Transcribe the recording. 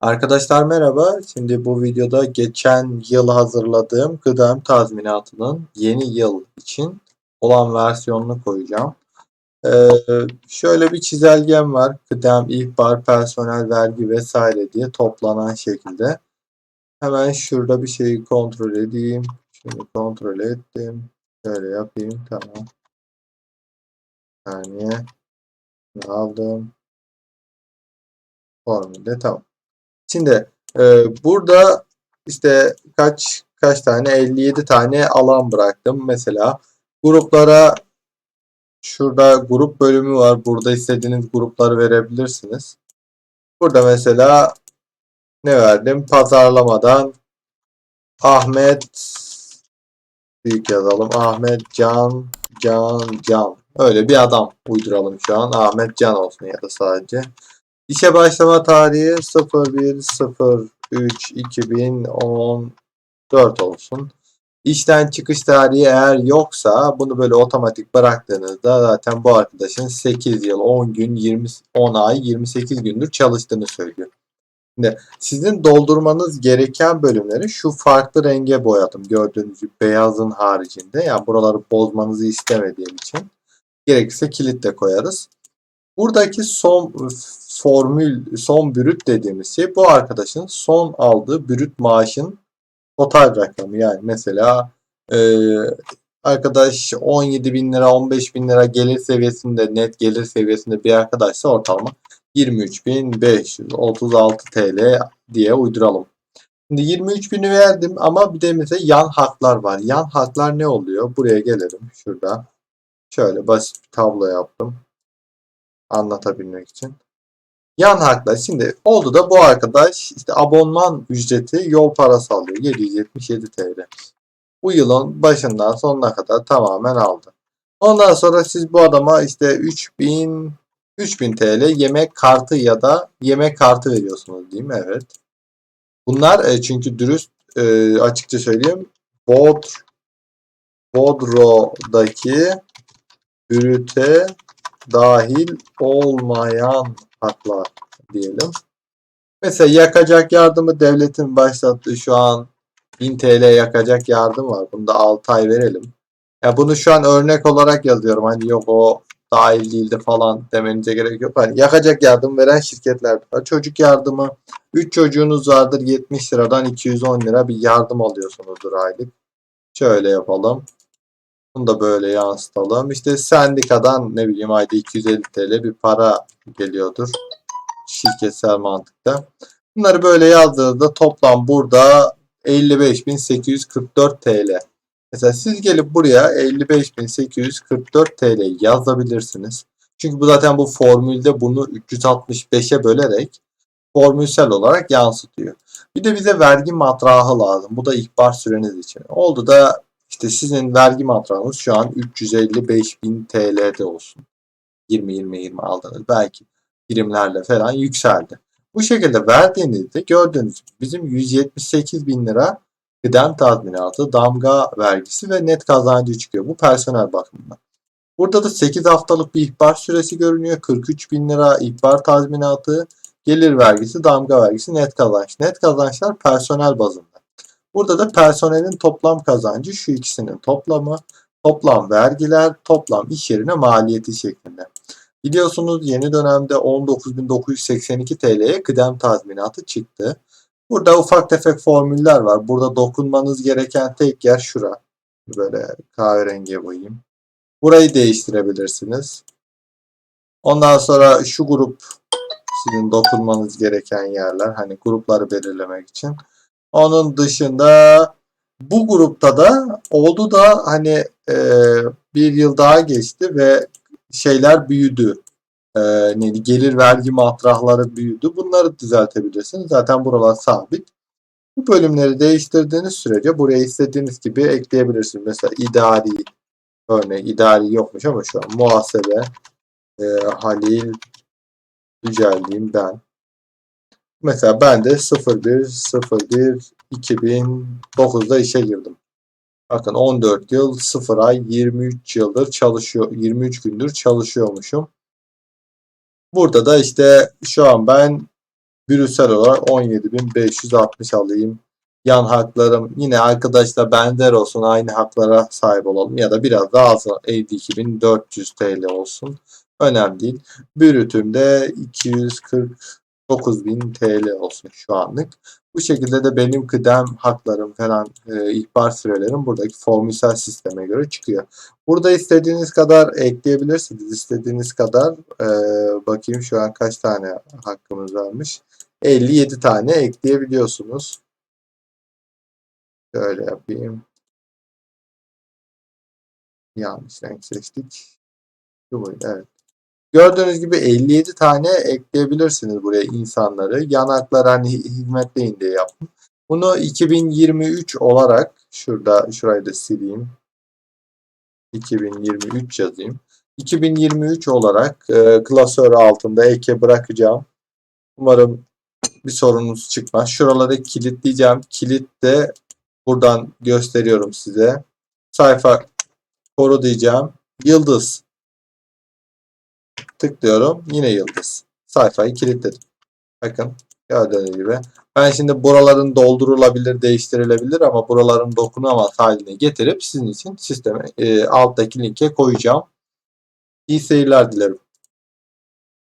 Arkadaşlar merhaba. Şimdi bu videoda geçen yıl hazırladığım kıdem tazminatının yeni yıl için olan versiyonunu koyacağım. Ee, şöyle bir çizelgem var. Kıdem, ihbar, personel, vergi vesaire diye toplanan şekilde. Hemen şurada bir şeyi kontrol edeyim. Şunu kontrol ettim. Şöyle yapayım. Tamam. Bir saniye. Aldım. Formülde tamam. Şimdi e, burada işte kaç kaç tane 57 tane alan bıraktım. Mesela gruplara şurada grup bölümü var. Burada istediğiniz grupları verebilirsiniz. Burada mesela ne verdim? Pazarlamadan Ahmet büyük yazalım. Ahmet Can Can Can. Öyle bir adam uyduralım şu an. Ahmet Can olsun ya da sadece. İşe başlama tarihi 01.03.2014 olsun. İşten çıkış tarihi eğer yoksa bunu böyle otomatik bıraktığınızda zaten bu arkadaşın 8 yıl, 10 gün, 20, 10 ay, 28 gündür çalıştığını söylüyor. Şimdi sizin doldurmanız gereken bölümleri şu farklı renge boyadım. Gördüğünüz gibi beyazın haricinde. Yani buraları bozmanızı istemediğim için. Gerekirse kilit de koyarız. Buradaki son formül, son brüt dediğimiz şey bu arkadaşın son aldığı brüt maaşın total rakamı. Yani mesela e, arkadaş 17 bin lira 15 bin lira gelir seviyesinde net gelir seviyesinde bir arkadaşsa ortalama 23.536 TL diye uyduralım. Şimdi 23 bini verdim ama bir de mesela yan haklar var. Yan haklar ne oluyor? Buraya gelelim. Şurada. Şöyle basit bir tablo yaptım. Anlatabilmek için. Yan haklar. Şimdi oldu da bu arkadaş işte abonman ücreti yol parası alıyor. 777 TL. Bu yılın başından sonuna kadar tamamen aldı. Ondan sonra siz bu adama işte 3000 3000 TL yemek kartı ya da yemek kartı veriyorsunuz değil mi? Evet. Bunlar e, çünkü dürüst e, açıkça söyleyeyim. Bod Bodro'daki ürüte dahil olmayan haklar diyelim. Mesela yakacak yardımı devletin başlattığı şu an 1000 TL yakacak yardım var. Bunu da 6 ay verelim. Ya bunu şu an örnek olarak yazıyorum. Hani yok o dahil değildi falan demenize gerek yok. Hani yakacak yardım veren şirketler var. Çocuk yardımı 3 çocuğunuz vardır 70 liradan 210 lira bir yardım alıyorsunuzdur aylık. Şöyle yapalım. Bunu da böyle yansıtalım. İşte sendikadan ne bileyim ayda 250 TL bir para geliyordur. Şirketsel mantıkta. Bunları böyle yazdığınızda toplam burada 55.844 TL. Mesela siz gelip buraya 55.844 TL yazabilirsiniz. Çünkü bu zaten bu formülde bunu 365'e bölerek formülsel olarak yansıtıyor. Bir de bize vergi matrahı lazım. Bu da ihbar süreniz için. Oldu da işte sizin vergi matrahınız şu an 355.000 TL'de olsun. 20-20-20 aldınız. Belki birimlerle falan yükseldi. Bu şekilde verdiğinizde gördüğünüz bizim 178 bin lira kıdem tazminatı, damga vergisi ve net kazancı çıkıyor. Bu personel bakımından. Burada da 8 haftalık bir ihbar süresi görünüyor. 43 bin lira ihbar tazminatı, gelir vergisi, damga vergisi, net kazanç. Net kazançlar personel bazında. Burada da personelin toplam kazancı şu ikisinin toplamı, toplam vergiler, toplam iş yerine maliyeti şeklinde. Biliyorsunuz yeni dönemde 19.982 TL'ye kıdem tazminatı çıktı. Burada ufak tefek formüller var. Burada dokunmanız gereken tek yer şura. Böyle kahverengiye boyayayım. Burayı değiştirebilirsiniz. Ondan sonra şu grup sizin dokunmanız gereken yerler. Hani grupları belirlemek için. Onun dışında bu grupta da oldu da hani e, bir yıl daha geçti ve şeyler büyüdü. E, neydi? Gelir vergi matrahları büyüdü. Bunları düzeltebilirsiniz. Zaten buralar sabit. Bu bölümleri değiştirdiğiniz sürece buraya istediğiniz gibi ekleyebilirsiniz. Mesela idari örneğin idari yokmuş ama şu an muhasebe e, Halil Yüceldiğim ben. Mesela ben de 01 01 2009'da işe girdim. Bakın 14 yıl 0 ay 23 yıldır çalışıyor 23 gündür çalışıyormuşum. Burada da işte şu an ben bürüsel olarak 17.560 alayım. Yan haklarım yine arkadaşla benzer olsun aynı haklara sahip olalım ya da biraz daha az 52.400 TL olsun. Önemli değil. Bürütümde 240 9000 TL olsun şu anlık. Bu şekilde de benim kıdem haklarım falan e, ihbar sürelerim buradaki formüsel sisteme göre çıkıyor. Burada istediğiniz kadar ekleyebilirsiniz. istediğiniz kadar e, bakayım şu an kaç tane hakkımız varmış. 57 tane ekleyebiliyorsunuz. Şöyle yapayım. Yanlış renk seçtik. Evet. Gördüğünüz gibi 57 tane ekleyebilirsiniz buraya insanları. Yanaklar hani hizmetleyin diye yaptım. Bunu 2023 olarak şurada şurayı da sileyim. 2023 yazayım. 2023 olarak e, klasör altında eke bırakacağım. Umarım bir sorunuz çıkmaz. Şuraları kilitleyeceğim. Kilit de buradan gösteriyorum size. Sayfa koru diyeceğim. Yıldız. Tıklıyorum. Yine yıldız. Sayfayı kilitledim. Bakın gördüğünüz gibi. Ben şimdi buraların doldurulabilir, değiştirilebilir ama buraların dokunamaz haline getirip sizin için sisteme e, alttaki linke koyacağım. İyi seyirler dilerim.